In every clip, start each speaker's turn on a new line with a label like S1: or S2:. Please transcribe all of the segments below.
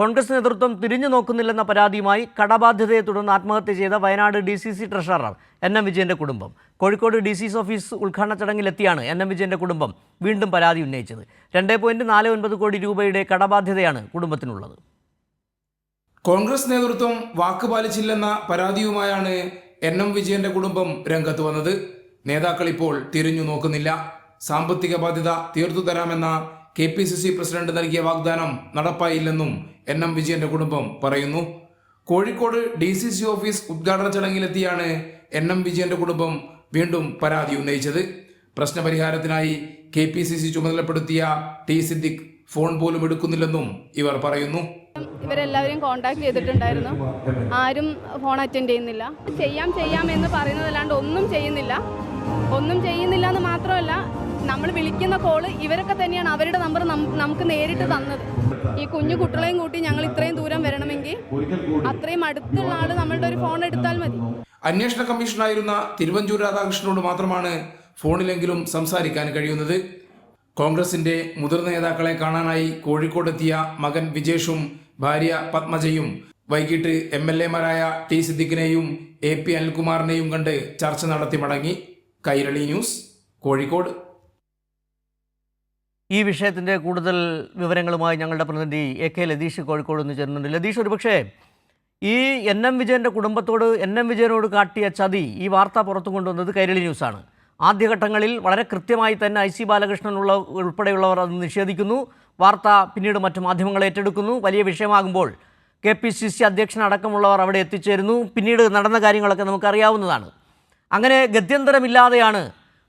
S1: കോൺഗ്രസ് നേതൃത്വം തിരിഞ്ഞു നോക്കുന്നില്ലെന്ന പരാതിയുമായി കടബാധ്യതയെ തുടർന്ന് ആത്മഹത്യ ചെയ്ത Wayanad D C C treasurer N M വിജയന്റെ കുടുംബം. Kozhikode D C C office ഉദ്ഘാടന ചടങ്ങിലെത്തിയാണ് എൻ എം വിജയന്റെ കുടുംബം വീണ്ടും പരാതി ഉന്നയിച്ചത്. രണ്ട് പോയിന്റ് നാല് ഒൻപത് കോടി രൂപയുടെ കടബാധ്യതയാണ് കുടുംബത്തിനുള്ളത്.
S2: കോൺഗ്രസ് നേതൃത്വം വാക്ക് പാലിച്ചില്ലെന്ന പരാതിയുമായാണ് എൻ എം വിജയന്റെ കുടുംബം രംഗത്ത് വന്നത്. നേതാക്കൾ ഇപ്പോൾ തിരിഞ്ഞു നോക്കുന്നില്ല. സാമ്പത്തിക ബാധ്യത തീർത്തു തരാമെന്ന K P C C president നൽകിയ വാഗ്ദാനം നടപ്പായില്ലെന്നും എൻ എം വിജയന്റെ കുടുംബം പറയുന്നു. Kozhikode D C C office ഉദ്ഘാടന ചടങ്ങിലെത്തിയാണ് എൻ എം വിജയന്റെ കുടുംബം വീണ്ടും പരാതി ഉന്നയിച്ചത്. പ്രശ്നപരിഹാരത്തിനായി കെ പി സി സി ചുമതലപ്പെടുത്തിയ ടി സിദ്ദിഖ് ഫോൺ പോലും എടുക്കുന്നില്ലെന്നും ഇവർ പറയുന്നു.
S3: ഇവരെല്ലാവരെയും കോണ്ടാക്ട് ചെയ്തിട്ടുണ്ടായിരുന്നു. ആരും ഫോൺ അറ്റൻഡ് ചെയ്യുന്നില്ല. ചെയ്യാം ചെയ്യാം എന്ന് പറയുന്നതല്ലാണ്ട് ഒന്നും ചെയ്യുന്നില്ല. ഒന്നും ചെയ്യുന്നില്ല എന്ന് മാത്രമല്ല നമ്മൾ വിളിക്കുന്ന കോൾ ഇവരൊക്കെ തന്നെയാണ് അവരുടെ നമ്പർ നമുക്ക് നേരിട്ട് തന്നത്. ഈ കുഞ്ഞു കുട്ടികളെയും കൂട്ടി ഞങ്ങൾ ഇത്രയും ദൂരം വരണമെങ്കിൽ അത്രയും അടുത്തുള്ള ആൾ നമ്മളുടെ ഒരു ഫോൺ എടുത്താൽ മതി.
S2: അന്വേഷണ കമ്മീഷനായിരുന്ന തിരുവഞ്ചൂർ രാധാകൃഷ്ണനോട് മാത്രമാണ് ഫോണിലെങ്കിലും സംസാരിക്കാൻ കഴിയുന്നത്. കോൺഗ്രസിന്റെ മുതിർന്ന നേതാക്കളെ കാണാനായി കോഴിക്കോടെത്തിയ മകൻ വിജേഷും ഭാര്യ പത്മജയും വൈകിട്ട് എം എൽ എമാരായ ടി സിദ്ദിഖിനെയും എ പി അനിൽകുമാറിനെയും കണ്ട് ചർച്ച നടത്തി മടങ്ങി. കൈരളി ന്യൂസ് കോഴിക്കോട്.
S1: ഈ വിഷയത്തിന്റെ കൂടുതൽ വിവരങ്ങളുമായി ഞങ്ങളുടെ പ്രതിനിധി എ കെ ലതീഷ് കോഴിക്കോട് നിന്ന് ചേരുന്നുണ്ട്. ലതീഷ് ഒരുപക്ഷേ ഈ എൻ എം വിജയന്റെ കുടുംബത്തോട് എൻ എം വിജയനോട് കാട്ടിയ ചതി ഈ വാർത്ത പുറത്തു കൊണ്ടുവന്നത് കൈരളി ന്യൂസാണ്. ആദ്യഘട്ടങ്ങളിൽ വളരെ കൃത്യമായി തന്നെ ഐ സി ബാലകൃഷ്ണനുള്ള ഉൾപ്പെടെയുള്ളവർ അത് നിഷേധിക്കുന്നു. വാർത്ത പിന്നീട് മറ്റു മാധ്യമങ്ങൾ ഏറ്റെടുക്കുന്നു. വലിയ വിഷയമാകുമ്പോൾ കെ പി സി സി അധ്യക്ഷനടക്കമുള്ളവർ അവിടെ എത്തിച്ചേരുന്നു. പിന്നീട് നടന്ന കാര്യങ്ങളൊക്കെ നമുക്കറിയാവുന്നതാണ്. അങ്ങനെ ഗത്യന്തരമില്ലാതെയാണ്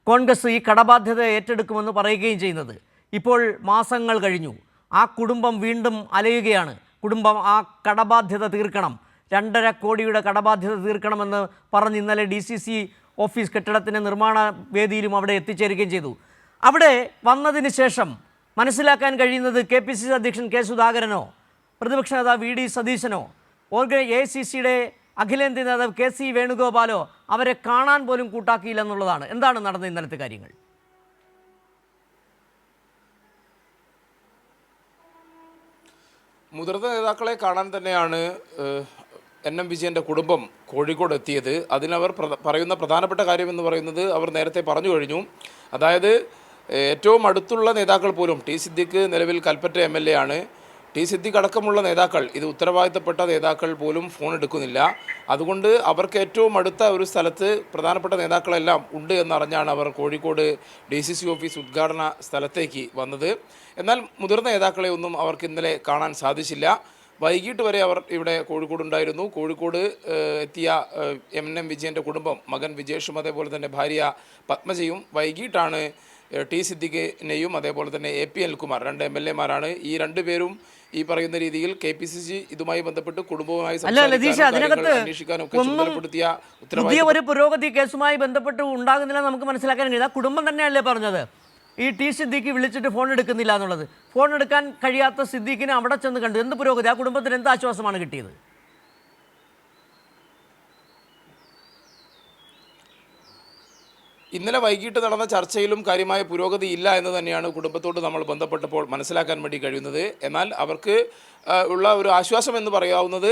S1: കോൺഗ്രസ് ഈ കടബാധ്യത ഏറ്റെടുക്കുമെന്ന് പറയുകയും ചെയ്യുന്നത്. ഇപ്പോൾ മാസങ്ങൾ കഴിഞ്ഞു. ആ കുടുംബം വീണ്ടും അലയുകയാണ്. കുടുംബം ആ കടബാധ്യത തീർക്കണം. രണ്ടര കോടിയുടെ കടബാധ്യത തീർക്കണമെന്ന് പറഞ്ഞ് ഇന്നലെ ഡി സി സി ഓഫീസ് കെട്ടിടത്തിന്റെ നിർമ്മാണ വേദിയിലും അവിടെ എത്തിച്ചേരുകയും ചെയ്തു. അവിടെ വന്നതിന് ശേഷം മനസ്സിലാക്കാൻ കഴിയുന്നത് കെ പി സി സി അധ്യക്ഷൻ കെ സുധാകരനോ പ്രതിപക്ഷ നേതാവ് വി ഡി സതീശനോ ഓർഗ എ സി സിയുടെ അഖിലേന്ത്യാ നേതാവ് കെ സി വേണുഗോപാലോ അവരെ കാണാൻ പോലും കൂട്ടാക്കിയില്ല എന്നുള്ളതാണ് എന്താണ് നടന്ന ഇന്നലത്തെ കാര്യങ്ങൾ?
S2: മുതിർന്ന നേതാക്കളെ കാണാൻ തന്നെയാണ് എൻ എം വിജയന്റെ കുടുംബം കോഴിക്കോട് എത്തിയത്. അതിനവർ പറയുന്ന പ്രധാനപ്പെട്ട കാര്യം എന്ന് പറയുന്നത് അവർ നേരത്തെ പറഞ്ഞു കഴിഞ്ഞു. അതായത് ഏറ്റവും അടുത്തുള്ള നേതാക്കൾ പോലും ടി സിദ്ദിഖ് നിലവിൽ കൽപ്പറ്റ എം എൽ എ ആണ്. ടി സിദ്ദിഖ് അടക്കമുള്ള നേതാക്കൾ ഇത് ഉത്തരവാദിത്തപ്പെട്ട നേതാക്കൾ പോലും ഫോൺ എടുക്കുന്നില്ല. അതുകൊണ്ട് അവർക്ക് ഏറ്റവും അടുത്ത ഒരു സ്ഥലത്ത് പ്രധാനപ്പെട്ട നേതാക്കളെല്ലാം ഉണ്ട് എന്നറിഞ്ഞാണ് അവർ Kozhikode D C C office ഉദ്ഘാടന സ്ഥലത്തേക്ക് വന്നത്. എന്നാൽ മുതിർന്ന നേതാക്കളെ ഒന്നും അവർക്ക് ഇന്നലെ കാണാൻ സാധിച്ചില്ല. വൈകിട്ട് വരെ അവർ ഇവിടെ കോഴിക്കോട് ഉണ്ടായിരുന്നു. കോഴിക്കോട് എത്തിയ എം എം വിജയന്റെ കുടുംബം മകൻ വിജേഷും അതേപോലെ തന്നെ ഭാര്യ പത്മജയും വൈകിട്ടാണ് ടി സിദ്ദിഖിനെയും അതേപോലെ തന്നെ എ പി അൽകുമാർ രണ്ട് എം എൽ എമാരാണ് ഈ രണ്ടുപേരും ഈ പറയുന്ന രീതിയിൽ കെ പി സി സി ഇതുമായി ബന്ധപ്പെട്ട് കുടുംബവുമായി
S1: പുതിയ ഒരു പുരോഗതി കേസുമായി ബന്ധപ്പെട്ട് ഉണ്ടാകുന്നില്ല നമുക്ക് മനസ്സിലാക്കാൻ കഴിയും ആ കുടുംബം തന്നെയല്ലേ പറഞ്ഞത്? ഈ ടി സിദ്ദീഖ് വിളിച്ചിട്ട് ഫോൺ എടുക്കുന്നില്ല എന്നുള്ളത്. ഫോൺ എടുക്കാൻ കഴിയാത്ത സിദ്ദീഖിനെ അവിടെ ചെന്ന് കണ്ടു. എന്ത് പുരോഗതി? ആ കുടുംബത്തിന് എന്ത് ആശ്വാസമാണ് കിട്ടിയത്?
S2: ഇന്നലെ വൈകിട്ട് നടന്ന ചർച്ചയിലും കാര്യമായ പുരോഗതി ഇല്ല എന്ന് തന്നെയാണ് കുടുംബത്തോട് നമ്മൾ ബന്ധപ്പെട്ടപ്പോൾ മനസ്സിലാക്കാൻ വേണ്ടി കഴിയുന്നത്. എന്നാൽ അവർക്ക് ഉള്ള ഒരു ആശ്വാസം എന്ന് പറയാവുന്നത്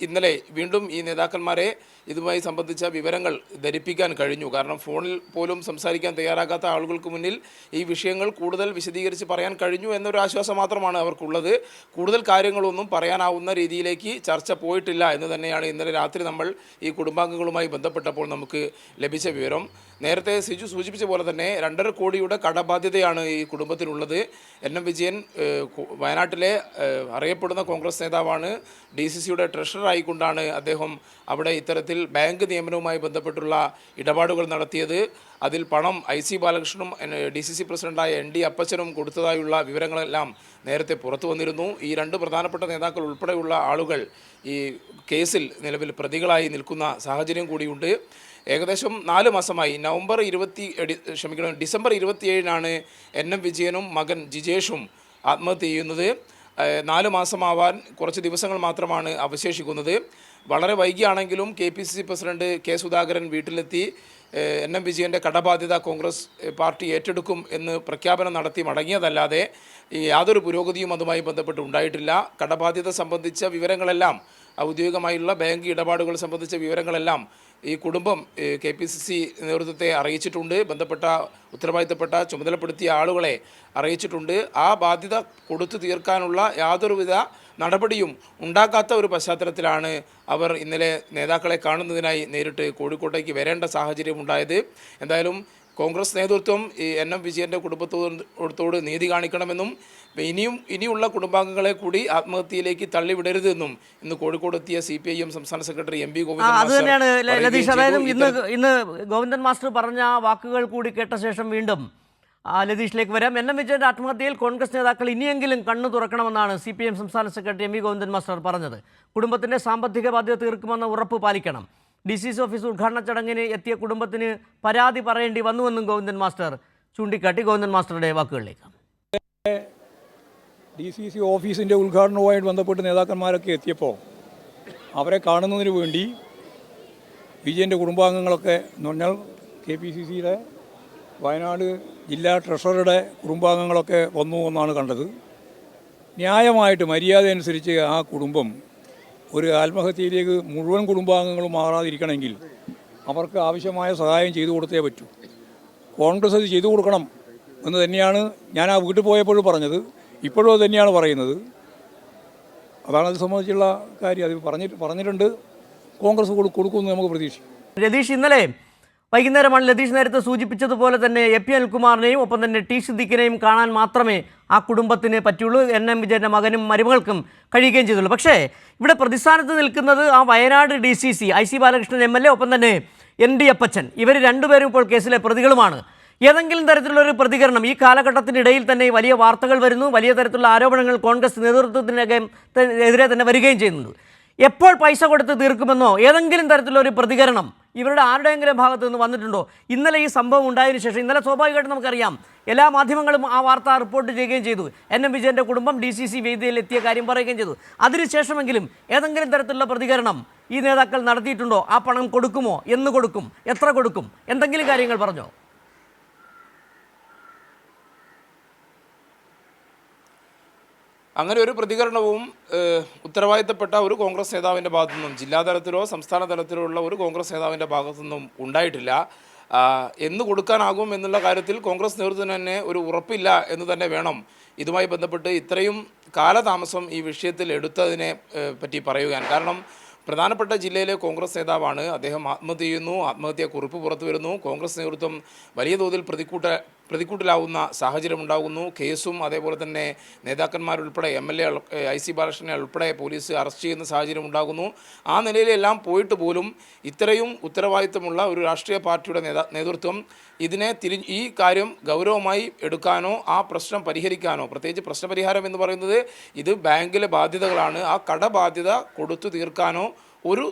S2: ഇന്നലെ വീണ്ടും ഈ നേതാക്കന്മാരെ ഇതുമായി സംബന്ധിച്ച വിവരങ്ങൾ ധരിപ്പിക്കാൻ കഴിഞ്ഞു. കാരണം ഫോണിൽ പോലും സംസാരിക്കാൻ തയ്യാറാകാത്ത ആളുകൾക്ക് മുന്നിൽ ഈ വിഷയങ്ങൾ കൂടുതൽ വിശദീകരിച്ച് പറയാൻ കഴിഞ്ഞു എന്നൊരു ആശ്വാസം മാത്രമാണ് അവർക്കുള്ളത്. കൂടുതൽ കാര്യങ്ങളൊന്നും പറയാനാവുന്ന രീതിയിലേക്ക് ചർച്ച പോയിട്ടില്ല എന്ന് തന്നെയാണ് ഇന്നലെ രാത്രി നമ്മൾ ഈ കുടുംബാംഗങ്ങളുമായി ബന്ധപ്പെട്ടപ്പോൾ നമുക്ക് ലഭിച്ച വിവരം. നേരത്തെ സിജു സൂചിപ്പിച്ച പോലെ തന്നെ രണ്ടര കോടിയുടെ കടബാധ്യതയാണ് ഈ കുടുംബത്തിനുള്ളത് എൻ എം വിജയൻ വയനാട്ടിലെ ഏഹ്, അറിയപ്പെടുന്ന കോൺഗ്രസ് നേതാവാണ്. ഡി സി സിയുടെ ട്രഷററായിക്കൊണ്ടാണ് അദ്ദേഹം അവിടെ ഇത്തരത്തിൽ ബാങ്ക് നിയമനവുമായി ബന്ധപ്പെട്ടുള്ള ഇടപാടുകൾ നടത്തിയത്. അതിൽ പണം ഐ സി ബാലകൃഷ്ണനും ഡി സി സി പ്രസിഡന്റായ എൻ ഡി അപ്പച്ചനും കൊടുത്തതായുള്ള വിവരങ്ങളെല്ലാം നേരത്തെ പുറത്തു വന്നിരുന്നു. ഈ രണ്ട് പ്രധാനപ്പെട്ട നേതാക്കൾ ഉൾപ്പെടെയുള്ള ആളുകൾ ഈ കേസിൽ നിലവിൽ പ്രതികളായി നിൽക്കുന്ന സാഹചര്യം കൂടിയുണ്ട്. ഏകദേശം നാല് മാസമായി. നവംബർ ഇരുപത്തി ക്ഷമിക്കണം ഡിസംബർ ഇരുപത്തിയേഴിനാണ് എൻ എം വിജയനും മകൻ ജിജേഷും ആത്മഹത്യ ചെയ്യുന്നത്. നാല് മാസമാവാൻ കുറച്ച് ദിവസങ്ങൾ മാത്രമാണ് അവശേഷിക്കുന്നത്. വളരെ വൈകിയാണെങ്കിലും K P C C president K Sudhakaran വീട്ടിലെത്തി. എൻ എം വിജയന്റെ കടബാധ്യത കോൺഗ്രസ് പാർട്ടി ഏറ്റെടുക്കും എന്ന് പ്രഖ്യാപനം നടത്തി മടങ്ങിയതല്ലാതെ യാതൊരു പുരോഗതിയും അതുമായി ബന്ധപ്പെട്ട് ഉണ്ടായിട്ടില്ല. കടബാധ്യത സംബന്ധിച്ച വിവരങ്ങളെല്ലാം ഔദ്യോഗികമായുള്ള ബാങ്ക് ഇടപാടുകൾ സംബന്ധിച്ച വിവരങ്ങളെല്ലാം ഈ കുടുംബം കെ പി സി സി നേതൃത്വത്തെ അറിയിച്ചിട്ടുണ്ട്. ബന്ധപ്പെട്ട ഉത്തരവാദിത്തപ്പെട്ട ചുമതലപ്പെടുത്തിയ ആളുകളെ അറിയിച്ചിട്ടുണ്ട്. ആ ബാധ്യത കൊടുത്തു തീർക്കാനുള്ള യാതൊരുവിധ നടപടിയും ഉണ്ടാക്കാത്ത ഒരു പശ്ചാത്തലത്തിലാണ് അവർ ഇന്നലെ നേതാക്കളെ കാണുന്നതിനായി നേരിട്ട് കോഴിക്കോട്ടേക്ക് വരേണ്ട സാഹചര്യം ഉണ്ടായത്. എന്തായാലും കോൺഗ്രസ് നേതൃത്വം ഈ എൻ എം വിജയന്റെ കുടുംബത്തോട് നീതി കാണിക്കണമെന്നും ഇനിയും ഇനിയുള്ള കുടുംബാംഗങ്ങളെ കൂടി ആത്മഹത്യയിലേക്ക് തള്ളിവിടരുതെന്നും ഇന്ന് കോഴിക്കോട് എത്തിയ സി പി ഐ എം സംസ്ഥാന സെക്രട്ടറി എം പി ഗോവിന്ദൻ
S1: അത് തന്നെയാണ് ലതീഷ്. അതായത് ഇന്ന് ഇന്ന് ഗോവിന്ദൻ മാസ്റ്റർ പറഞ്ഞ വാക്കുകൾ കൂടി കേട്ട ശേഷം വീണ്ടും ലതീഷിലേക്ക് വരാം. എൻ എം വിജയന്റെ ആത്മഹത്യയിൽ കോൺഗ്രസ് നേതാക്കൾ ഇനിയെങ്കിലും കണ്ണു തുറക്കണമെന്നാണ് സി പി എം സംസ്ഥാന secretary M V Govindan master പറഞ്ഞത്. കുടുംബത്തിന്റെ സാമ്പത്തിക ബാധ്യത തീർക്കുമെന്ന ഉറപ്പ് പാലിക്കണം. ഡി സി സി ഓഫീസ് ഉദ്ഘാടന ചടങ്ങിന് എത്തിയ കുടുംബത്തിന് പരാതി പറയേണ്ടി വന്നുവെന്നും ഗോവിന്ദൻ മാസ്റ്റർ ചൂണ്ടിക്കാട്ടി. ഗോവിന്ദൻ മാസ്റ്ററുടെ വാക്കുകളിലേക്ക്.
S4: ഡി സി സി ഓഫീസിന്റെ ഉദ്ഘാടനവുമായിട്ട് ബന്ധപ്പെട്ട് നേതാക്കന്മാരൊക്കെ എത്തിയപ്പോൾ അവരെ കാണുന്നതിന് വേണ്ടി വിജയന്റെ കുടുംബാംഗങ്ങളൊക്കെ എന്ന് പറഞ്ഞാൽ കെ പി സി സിയുടെ വയനാട് ജില്ലാ ട്രഷററുടെ കുടുംബാംഗങ്ങളൊക്കെ വന്നു എന്നാണ് കണ്ടത്. ന്യായമായിട്ട് മര്യാദ അനുസരിച്ച് ആ കുടുംബം ഒരു ആത്മഹത്യയിലേക്ക് മുഴുവൻ കുടുംബാംഗങ്ങളും മാറാതിരിക്കണമെങ്കിൽ അവർക്ക് ആവശ്യമായ സഹായം ചെയ്തു കൊടുത്തേ പറ്റൂ. കോൺഗ്രസ് അത് ചെയ്തു കൊടുക്കണം എന്ന് തന്നെയാണ് ഞാൻ ആ വീട്ടിൽ പോയപ്പോഴും പറഞ്ഞത്. ഇപ്പോഴും അത് തന്നെയാണ് പറയുന്നത്. അതാണ് അത് സംബന്ധിച്ചുള്ള കാര്യം. അത് പറഞ്ഞിട്ട് പറഞ്ഞിട്ടുണ്ട്. കോൺഗ്രസ് കൊടു- കൊടുക്കുമെന്ന് നമുക്ക് പ്രതീക്ഷിക്കും.
S1: രതീഷ് ഇന്നലെ വൈകുന്നേരമാണ് ലതീഷ് നേരത്തെ സൂചിപ്പിച്ചതുപോലെ തന്നെ എ പി അനിൽകുമാറിനെയും ഒപ്പം തന്നെ ടി സിദ്ദിഖിനെയും കാണാൻ മാത്രമേ ആ കുടുംബത്തിന് പറ്റുള്ളൂ എൻ എം വിജയന്റെ മകനും മരുമകൾക്കും കഴിയുകയും ചെയ്തുള്ളൂ. പക്ഷേ ഇവിടെ പ്രതിസ്ഥാനത്ത് നിൽക്കുന്നത് ആ Wayanad D C C I C Balakrishnan M L A ഒപ്പം തന്നെ എൻ ഡി അപ്പച്ചൻ. ഇവർ രണ്ടുപേരും ഇപ്പോൾ കേസിലെ പ്രതികളുമാണ്. ഏതെങ്കിലും തരത്തിലുള്ള ഒരു പ്രതികരണം ഈ കാലഘട്ടത്തിനിടയിൽ തന്നെ വലിയ വാർത്തകൾ വരുന്നു. വലിയ തരത്തിലുള്ള ആരോപണങ്ങൾ കോൺഗ്രസ് നേതൃത്വത്തിനകം എതിരെ തന്നെ വരികയും ചെയ്യുന്നുണ്ട്. എപ്പോൾ പൈസ കൊടുത്ത് തീർക്കുമെന്നോ ഏതെങ്കിലും തരത്തിലുള്ള ഒരു പ്രതികരണം ഇവരുടെ ആരുടെയെങ്കിലും ഭാഗത്ത് നിന്ന് വന്നിട്ടുണ്ടോ? ഇന്നലെ ഈ സംഭവം ഉണ്ടായതിനു ശേഷം ഇന്നലെ സ്വാഭാവികമായിട്ടും നമുക്കറിയാം. എല്ലാ മാധ്യമങ്ങളും ആ വാർത്ത റിപ്പോർട്ട് ചെയ്യുകയും ചെയ്തു. എൻ എം വിജയന്റെ കുടുംബം ഡി സി സി വേദിയിൽ എത്തിയ കാര്യം പറയുകയും ചെയ്തു. അതിനുശേഷമെങ്കിലും ഏതെങ്കിലും തരത്തിലുള്ള പ്രതികരണം ഈ നേതാക്കൾ നടത്തിയിട്ടുണ്ടോ? ആ പണം കൊടുക്കുമോ? എന്ന് കൊടുക്കും. എത്ര കൊടുക്കും? എന്തെങ്കിലും കാര്യങ്ങൾ പറഞ്ഞോ?
S2: അങ്ങനെ ഒരു പ്രതികരണവും ഉത്തരവാദിത്തപ്പെട്ട ഒരു കോൺഗ്രസ് നേതാവിന്റെ ഭാഗത്തു നിന്നും ജില്ലാ സംസ്ഥാന തലത്തിലോ ഉള്ള ഒരു കോൺഗ്രസ് നേതാവിന്റെ ഭാഗത്തു നിന്നും ഉണ്ടായിട്ടില്ല എന്ന് കൊടുക്കാനാകും എന്നുള്ള കാര്യത്തിൽ കോൺഗ്രസ് നേതൃത്വത്തിന് തന്നെ ഒരു ഉറപ്പില്ല എന്ന് തന്നെ വേണം. ഇതുമായി ബന്ധപ്പെട്ട് ഇത്രയും കാലതാമസം ഈ വിഷയത്തിൽ എടുത്തതിനെ പറ്റി പറയുവാൻ. കാരണം പ്രധാനപ്പെട്ട ജില്ലയിലെ കോൺഗ്രസ് നേതാവാണ്. അദ്ദേഹം ആത്മഹത്യ ചെയ്യുന്നു ആത്മഹത്യ കുറിപ്പ് പുറത്തു വരുന്നു. കോൺഗ്രസ് നേതൃത്വം വലിയ തോതിൽ പ്രതിക്കൂട്ട പ്രതിക്കൂട്ടിലാവുന്ന സാഹചര്യം ഉണ്ടാകുന്നു കേസും അതേപോലെ തന്നെ നേതാക്കന്മാരുൾപ്പെടെ M L A I C ബാലകൃഷ്ണനെ ഉൾപ്പെടെ പോലീസ് അറസ്റ്റ് ചെയ്യുന്ന സാഹചര്യം ഉണ്ടാകുന്നു ആ നിലയിലെല്ലാം പോയിട്ട് പോലും ഇത്രയും ഉത്തരവാദിത്തമുള്ള ഒരു രാഷ്ട്രീയ പാർട്ടിയുടെ നേതൃത്വം ഇതിനെ തിരി ഈ കാര്യം ഗൗരവമായി എടുക്കാനോ ആ പ്രശ്നം പരിഹരിക്കാനോ പ്രത്യേകിച്ച് പ്രശ്നപരിഹാരം എന്ന് പറയുന്നത് ഇത് ബാങ്കിലെ ബാധ്യതകളാണ്. ആ കടബാധ്യത കൊടുത്തു തീർക്കാനോ ഒരു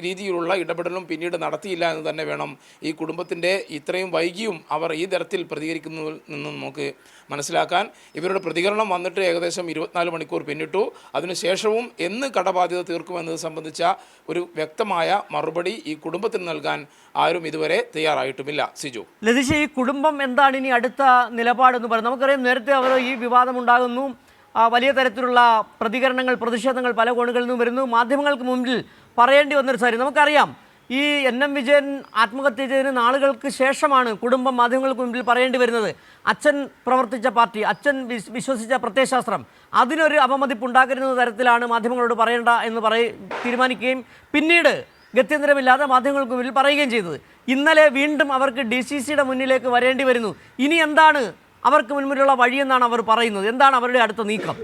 S2: രീതിയിലുള്ള ഇടപെടലും പിന്നീട് നടത്തിയില്ല എന്ന് തന്നെ വേണം ഈ കുടുംബത്തിന്റെ ഇത്രയും വൈകിയും അവർ ഈ തരത്തിൽ പ്രതികരിക്കുന്നതിൽ നിന്നും നമുക്ക് മനസ്സിലാക്കാൻ. ഇവരുടെ പ്രതികരണം വന്നിട്ട് ഏകദേശം ഇരുപത്തിനാല് മണിക്കൂർ പിന്നിട്ടു. അതിനുശേഷവും എന്ന് കടബാധ്യത തീർക്കുമെന്നത് സംബന്ധിച്ച ഒരു വ്യക്തമായ മറുപടി ഈ കുടുംബത്തിന് നൽകാൻ ആരും ഇതുവരെ തയ്യാറായിട്ടുമില്ല. സിജു.
S1: ലതിഷ ഈ കുടുംബം എന്താണ് ഇനി അടുത്ത നിലപാടെന്ന് പറയുന്നത് നമുക്കറിയാം നേരത്തെ അവർ ഈ വിവാദം ഉണ്ടാകുന്നു ആ, വലിയ തരത്തിലുള്ള പ്രതികരണങ്ങൾ പ്രതിഷേധങ്ങൾ പല കോണുകളിൽ നിന്നും വരുന്നു. മാധ്യമങ്ങൾക്ക് മുമ്പിൽ പറയേണ്ടി വന്നൊരു സാരി നമുക്കറിയാം. ഈ എൻ എം വിജയൻ ആത്മഹത്യ ചെയ്തതിന് നാളുകൾക്ക് ശേഷമാണ് കുടുംബം മാധ്യമങ്ങൾക്ക് മുമ്പിൽ പറയേണ്ടി വരുന്നത്. അച്ഛൻ പ്രവർത്തിച്ച പാർട്ടി അച്ഛൻ വിശ്വസിച്ച പ്രത്യയശാസ്ത്രം. അതിനൊരു അപമതിപ്പ് ഉണ്ടാക്കരുന്ന തരത്തിലാണ് മാധ്യമങ്ങളോട് പറയേണ്ട എന്ന് പറയ തീരുമാനിക്കുകയും പിന്നീട് ഗത്യന്തരമില്ലാതെ മാധ്യമങ്ങൾക്ക് മുന്നിൽ പറയുകയും ചെയ്തത്. ഇന്നലെ വീണ്ടും അവർക്ക് ഡി സി സിയുടെ മുന്നിലേക്ക് വരേണ്ടി വരുന്നു. ഇനി എന്താണ് അവർക്ക് മുൻപിലുള്ള വഴിയെന്നാണ് അവർ പറയുന്നത്. എന്താണ് അവരുടെ അടുത്ത നീക്കം?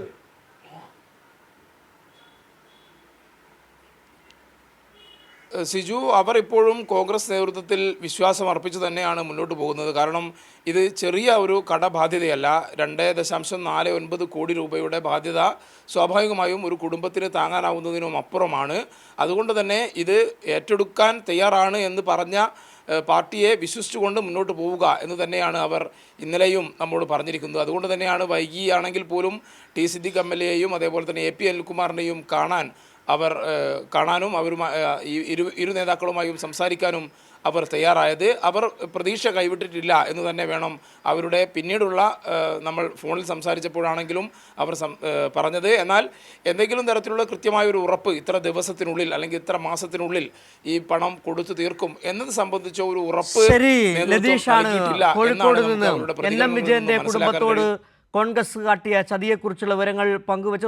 S2: സിജു അവർ ഇപ്പോഴും കോൺഗ്രസ് നേതൃത്വത്തിൽ വിശ്വാസം അർപ്പിച്ചു തന്നെയാണ് മുന്നോട്ട് പോകുന്നത്. കാരണം ഇത് ചെറിയ ഒരു കടബാധ്യതയല്ല. രണ്ട് ദശാംശം നാല് ഒൻപത് കോടി രൂപയുടെ ബാധ്യത സ്വാഭാവികമായും ഒരു കുടുംബത്തിന് താങ്ങാനാവുന്നതിനും അപ്പുറമാണ്. അതുകൊണ്ട് തന്നെ ഇത് ഏറ്റെടുക്കാൻ തയ്യാറാണ് എന്ന് പറഞ്ഞ പാർട്ടിയെ വിശ്വസിച്ചുകൊണ്ട് മുന്നോട്ട് പോവുക എന്ന് തന്നെയാണ് അവർ ഇന്നലെയും നമ്മോട് പറഞ്ഞിരിക്കുന്നത്. അതുകൊണ്ട് തന്നെയാണ് വൈകിയാണെങ്കിൽ പോലും ടി സിദ്ദിഖ് എം എൽ എയും അതേപോലെ തന്നെ എ പി അനിൽകുമാറിനെയും കാണാൻ അവർ കാണാനും അവരുമായി ഇരു ഇരു നേതാക്കളുമായും സംസാരിക്കാനും അവർ തയ്യാറായത്. അവർ പ്രതീക്ഷ കൈവിട്ടിട്ടില്ല എന്ന് തന്നെ വേണം അവരുടെ പിന്നീടുള്ള നമ്മൾ ഫോണിൽ സംസാരിച്ചപ്പോഴാണെങ്കിലും അവർ പറഞ്ഞത്. എന്നാൽ എന്തെങ്കിലും തരത്തിലുള്ള കൃത്യമായ ഒരു ഉറപ്പ് ഇത്ര ദിവസത്തിനുള്ളിൽ അല്ലെങ്കിൽ ഇത്ര മാസത്തിനുള്ളിൽ ഈ പണം കൊടുത്തു തീർക്കും എന്നത് സംബന്ധിച്ച ഒരു ഉറപ്പ്
S1: കോഴിക്കോട് കുടുംബത്തോട് കോൺഗ്രസ് കാട്ടിയ ചതിയെക്കുറിച്ചുള്ള വിവരങ്ങൾ പങ്കുവച്ചു